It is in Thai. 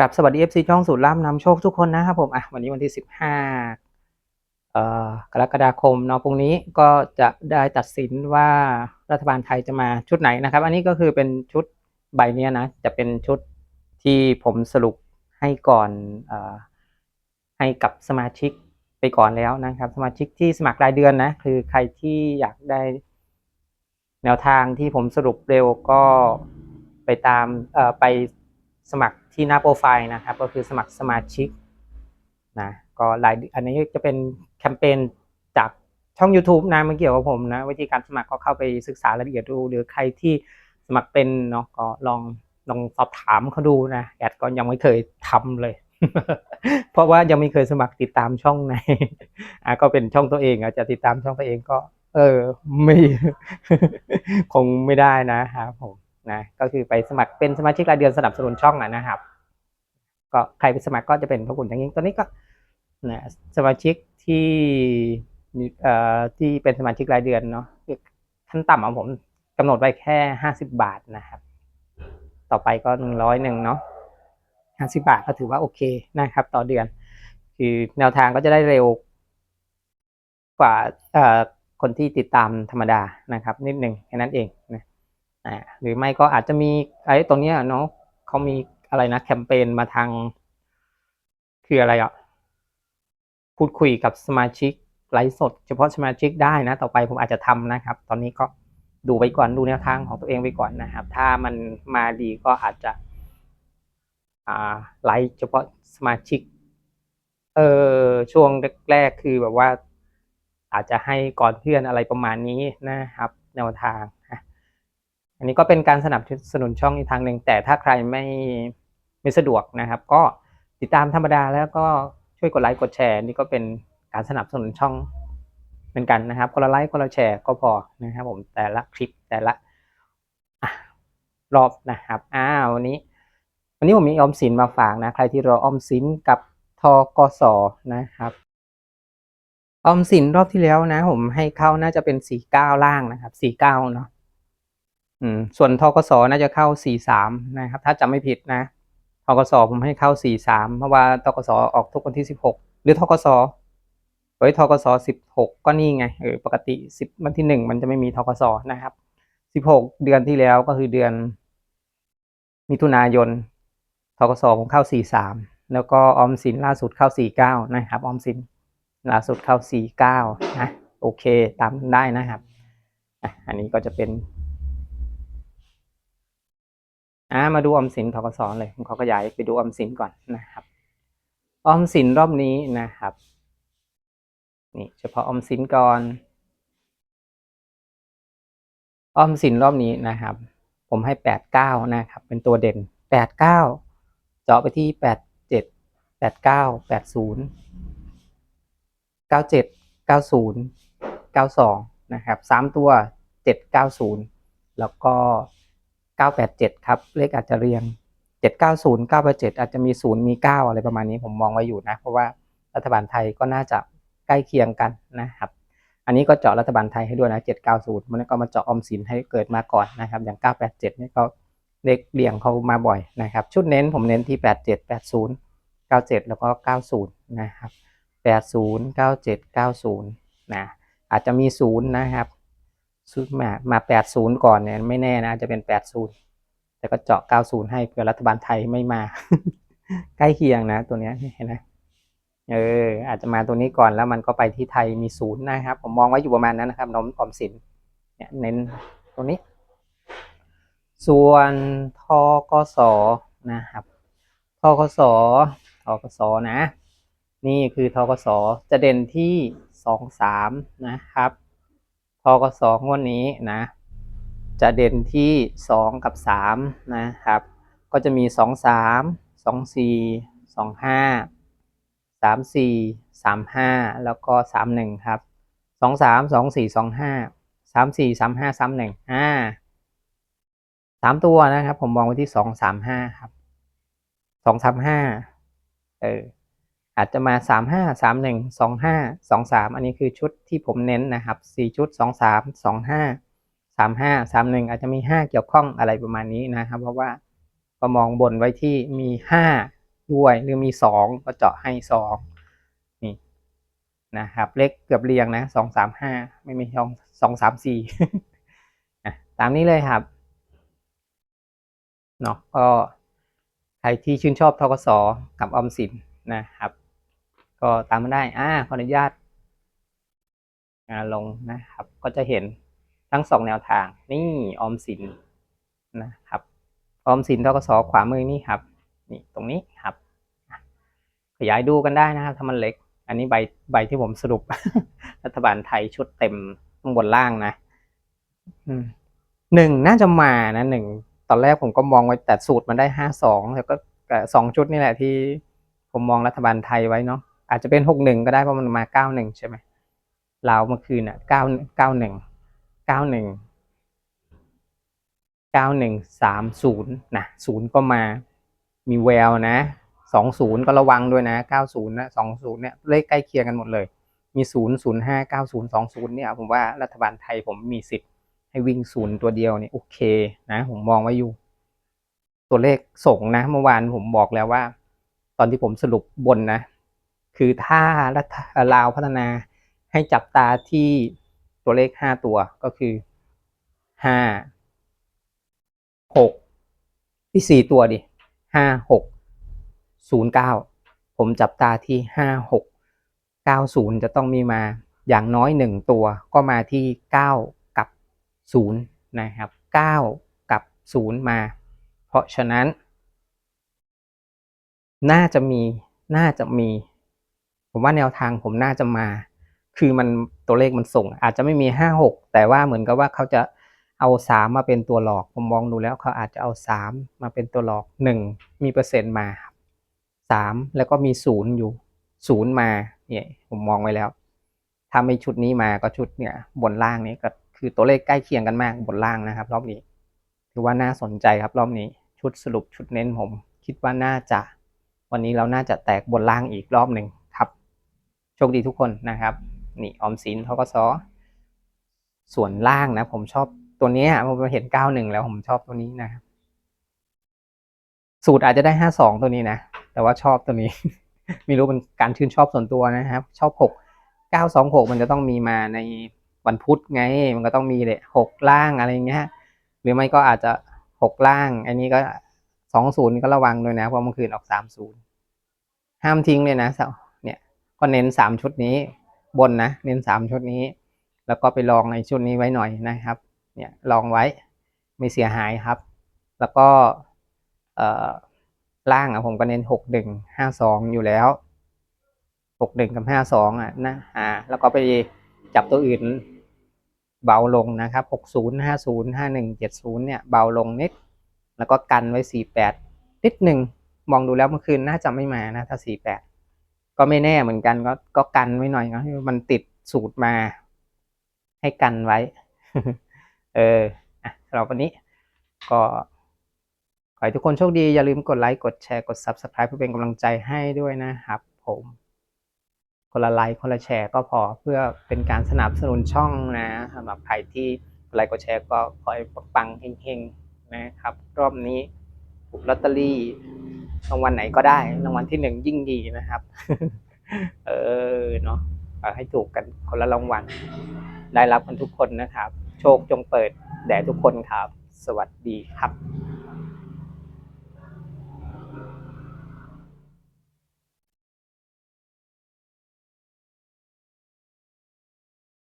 กลับสวัสดี FC ช่องสูตรล่ามนำโชคทุกคนนะครับผมอะวันนี้วันที่ 15เอ่อกรกฎาคมเนาะพรุ่งนี้ก็จะได้ตัดสินว่ารัฐบาลไทยจะมาชุดไหนนะครับ อันนี้ก็คือเป็นชุดใบเนี้ยนะ จะเป็นชุดที่ผมสรุปให้ก่อนเอ่อให้กับสมาชิกไปก่อนแล้วนะครับ สมาชิกที่สมัครรายเดือนนะ คือใครที่อยากได้แนวทางที่ผมสรุปเร็วก็ไปตามเอ่อไปสมัคร ที่หน้าโปรไฟล์นะครับ ก็คือสมัครสมาชิกนะก็รายอันนี้จะเป็นแคมเปญจากช่อง YouTube นะไม่เกี่ยวกับผมนะวิธีการสมัครก็เข้าไปศึกษารายละเอียดดู หรือใครที่สมัครเป็นเนาะก็ลองลองสอบถามเขาดูนะแอดก็ยังไม่เคยทำเลย เพราะว่ายังไม่เคยสมัครติดตามช่องไหนอะก็เป็นช่องตัวเองอาจจะติดตามช่องตัวเองก็ เออ ไม่ คงไม่ได้นะครับผม นะก็คือไปสมัครเป็นสมาชิกรายเดือนสนับสนุนช่องอะนะครับ ก็ใครไปสมัครก็จะเป็นพระคุณอย่างยิ่งตอนนี้ก็นะสมาชิกที่เอ่อที่เป็นสมาชิกรายเดือนเนาะขั้นต่ำของผมกำหนดไว้แค่ห้าสิบาทนะครับ ต่อไปก็หนึ่งร้อยหนึ่งเนาะห้าสิบาทก็ถือว่าโอเคนะครับ ต่อเดือน คือแนวทางก็จะได้เร็วกว่าเอ่อคนที่ติดตามธรรมดานะครับ นิดหนึ่งแค่นั้นเองนะ อ่าหรือไม่ก็อาจจะมีไอ้ตรงเนี้ยเนาะเขามีอะไรนะแคมเปญมาทาง คืออะไรอะพูดคุยกับสมาชิกไลฟ์สด เฉพาะสมาชิกได้นะ ต่อไปผมอาจจะทำนะครับ ตอนนี้ก็ดูไปก่อนดูแนวทางของตัวเองไปก่อนนะครับ ถ้ามันมาดีก็อาจจะไลฟ์เฉพาะสมาชิก เออช่วงแรกๆคือแบบว่า อาจจะให้ก่อนเพื่อนอะไรประมาณนี้นะครับ แนวทางนะ อันนี้ก็เป็นการสนับสนุนช่องอีกทางหนึ่งแต่ถ้าใครไม่ไม่สะดวกนะครับ ก็ติดตามธรรมดาแล้วก็ช่วยกดไลค์กดแชร์นี่ก็เป็นการสนับสนุนช่องเหมือนกันนะครับคนละไลค์คนละแชร์ก็พอนะครับ ผมแต่ละคลิปแต่ละอรอบนะครับอ้าววันนี้ วันนี้ผมมีออมสินมาฝากนะ ใครที่รอออมสินกับทกสนะครับ ออมสินรอบที่แล้วนะ ผมให้เข้าน่าจะเป็นสี่เก้าล่างนะครับสี่เก้าเนาะ อืมส่วนทกสน่าจะเข้าสี่สามนะครับ ถ้าจำไม่ผิดนะทกสผมให้เข้าสี่สามเพราะว่าทกสออกทุกวันที่สิบหกหรือทกสเฮ้ยทกสสิบหกก็นี่ไงเออปกติสิบวันที่หนึ่งมันจะไม่มีทกสนะครับสิบหกเดือนที่แล้วก็คือเดือน มิถุนายนทกสผมเข้าสี่สามแล้วก็ออมสินล่าสุดเข้าสี่เก้านะครับออมสินล่าสุดเข้า49นะโอเคตามได้นะครับอันนี้ก็จะเป็น อ่ามาดูออมสินทกสเลยผมขอขยายไปดูออมสินก่อนนะครับ ออมสินรอบนี้นะครับ นี่เฉพาะออมสินก่อน ออมสินรอบนี้นะครับ ผมให้89นะครับ เป็นตัวเด่น89เก้าเจาะไปที่87 89 80เก้าเจ็ดเก้าศูนย์เก้าสองนะครับสามตัวเจ็ดเก้าศูนย์แล้วก็ เก้าแปดเจ็ดครับ เลขอาจจะเรียงเจ็ดเก้าศูนย์เก้าแปดเจ็ดอาจจะมีศูนย์มีเก้าอะไรประมาณนี้ผมมองไว้อยู่นะ เพราะว่ารัฐบาลไทยก็น่าจะใกล้เคียงกันนะครับ อันนี้ก็เจาะรัฐบาลไทยให้ด้วยนะเจ็ดเก้าศูนย์มันก็มาเจาะออมสินให้เกิดมาก่อนนะครับ อย่างเก้าแปดเจ็ดนี่ก็เลขเรียงเขามาบ่อยนะครับ ชุดเน้นผมเน้นที่แปดเจ็ดแปดศูนย์เก้าเจ็ดแล้วก็เก้าศูนย์นะครับแปดศูนย์เก้าเจ็ดเก้าศูนย์นะ อาจจะมีศูนย์นะครับ ศูนย์มามาแปดศูนย์ก่อนเนี่ยไม่แน่นะอาจจะเป็นแปดศูนย์แต่ก็เจาะเก้าศูนย์ให้เผื่อรัฐบาลไทยไม่มา ใกล้เคียงนะ ตัวเนี้ยเห็นไหมเอออาจจะมาตัวนี้ก่อนแล้วมันก็ไปที่ไทยมีศูนย์นะครับ ผมมองไว้อยู่ประมาณนั้นนะครับน้องออมสินเนี่ยเน้นตัวนี้ ส่วนทกสนะครับทกสทกสนะ นี่คือทกสจะเด่นที่สองสามนะครับ กสองวดนี้นะ จะเด่นที่สองกับสามนะครับ ก็จะมีสองสามสองสี่สองห้าสามสี่สามห้าแล้วก็สามหนึ่งครับสองสามสองสี่สองห้าสามสี่สามห้าสามหนึ่งอ่าสามตัวนะครับ ผมมองไว้ที่สองสามห้าครับสองสามห้าเออ อาจจะมาสามห้าสามหนึ่งสองห้าสองสามอันนี้คือชุดที่ผมเน้นนะครับสี่ชุดสองสามสองห้าสามห้าสามหนึ่งอาจจะมีห้าเกี่ยวข้องอะไรประมาณนี้นะครับ เพราะว่าก็มองบนไว้ที่มีห้าด้วยหรือมีสองก็เจาะให้สองนี่นะครับเลขเกือบเรียงนะสองสามห้าไม่มีสองสองสามสี่อะตามนี้เลยครับเนาะก็ใครที่ชื่นชอบทกสกับออมสินนะครับ ก็ตามมาได้อ่าขออนุญาตาลงนะครับ ก็จะเห็นทั้งสองแนวทาง นี่ออมสินนะครับ ออมสินทกสขวามือนี่ครับ นี่ตรงนี้ครับ ขยายดูกันได้นะครับถ้ามันเล็ก อันนี้ใบใบที่ผมสรุป รัฐบาลไทยชุดเต็มข้างบนล่างนะหนึ่งน่าจะมานะหนึ่งตอนแรกผมก็มองไว้แต่สูตรมันได้ห้าสองแล้วก็สองชุดนี่แหละที่ผมมองรัฐบาลไทยไว้เนาะ อาจจะเป็นหกหนึ่งก็ได้เพราะมันมาเก้าหนึ่งใช่ไหมลาวเมื่อคืนอะเก้าเก้าหนึ่งเก้าหนึ่งเก้าหนึ่งสามศูนย์นะศูนย์ก็มามีแววนะสองศูนย์ก็ระวังด้วยนะเก้าศูนย์นะสองศูนย์เนี่ยเลขใกล้เคียงกันหมดเลย มีศูนย์ศูนย์ห้าเก้าศูนย์สองศูนย์เนี่ยผมว่ารัฐบาลไทยผมมีสิทธิ์ให้วิ่งศูนย์ตัวเดียวเนี่ยโอเคนะผมมองไว้อยู่ ตัวเลขส่งนะเมื่อวานผมบอกแล้วว่า ตอนที่ผมสรุปบนนะ คือถ้ารัฐลาวพัฒนาให้จับตาที่ตัวเลขห้าตัวก็คือห้าหกที่สี่ตัวดิห้าหกศูนย์เก้าผมจับตาที่ห้าหกเก้าศูนย์จะต้องมีมาอย่างน้อยหนึ่งตัวก็มาที่เก้ากับศูนย์นะครับเก้ากับศูนย์มา เพราะฉะนั้น น่าจะมีน่าจะมี ผมว่าแนวทางผมน่าจะมา คือมันตัวเลขมันส่ง อาจจะไม่มีห้าหกแต่ว่าเหมือนกับว่าเขาจะเอาสามมาเป็นตัวหลอก ผมมองดูแล้วเขาอาจจะเอาสามมาเป็นตัวหลอกหนึ่งมีเปอร์เซ็นต์มาสามแล้วก็มีศูนย์อยู่ศูนย์มาเนี่ยผมมองไว้แล้วถ้าไม่ชุดนี้มาก็ชุดเนี่ยบนล่างนี้ก็คือตัวเลขใกล้เคียงกันมากบนล่างนะครับ รอบนี้ถือว่าน่าสนใจครับรอบนี้ชุดสรุปชุดเน้นผม คิดว่าน่าจะ วันนี้เราน่าจะแตกบนล่างอีกรอบหนึ่ง โชคดีทุกคนนะครับ นี่ออมสินทกสส่วนล่างนะ ผมชอบตัวนี้ผมเห็นเก้าหนึ่งแล้วผมชอบตัวนี้นะครับ สูตรอาจจะได้ห้าสองตัวนี้นะ แต่ว่าชอบตัวนี้ ไม่รู้เป็นการชื่นชอบส่วนตัวนะครับ ชอบหกเก้าสองหกมันจะต้องมีมาในวันพุธไง มันก็ต้องมีเลยหกล่างอะไรเงี้ย หรือไม่ก็อาจจะหกล่าง อันนี้ก็สองศูนย์ก็ระวังด้วยนะ เพราะเมื่อคืนออกสามศูนย์ห้ามทิ้งเลยนะ ก็เน้นสามชุดนี้บนนะ เน้นสามชุดนี้ แล้วก็ไปลองในชุดนี้ไว้หน่อยนะครับ เนี่ยลองไว้ไม่เสียหายครับ แล้วก็เอ่อล่างอะผมก็เน้นหกหนึ่งห้าสองอยู่แล้วหกหนึ่งกับห้าสองอะนะอ่าแล้วก็ไปจับตัวอื่นเบาลงนะครับหกศูนย์ห้าศูนย์ห้าหนึ่งเจ็ดศูนย์เนี่ยเบาลงนิด แล้วก็กันไว้สี่แปดนิดหนึ่งมองดูแล้วเมื่อคืนน่าจะไม่มานะถ้าสี่แปด ก็ไม่แน่เหมือนกันก็ก็กันไว้หน่อยนะมันติดสูตรมา ให้กันไว้ เอออะสำหรับวันนี้ ก็ขอให้ทุกคนโชคดี อย่าลืมกดไลค์ กดแชร์ กด Subscribe เพื่อเป็นกำลังใจให้ด้วยนะครับผม คนละไลค์ คนละแชร์ก็พอเพื่อเป็นการสนับสนุนช่องนะสำหรับใครที่กดไลค์ กดแชร์ก็ขอให้ปังๆเฮงๆนะครับ รอบนี้ ลอตเตอรี่รางวัลไหนก็ได้รางวัลที่หนึ่งยิ่งดีนะครับ เออเนาะให้ถูกกันคนละรางวัลได้รับกันทุกคนนะครับ โชคจงเปิดแด่ทุกคนครับ สวัสดีครับ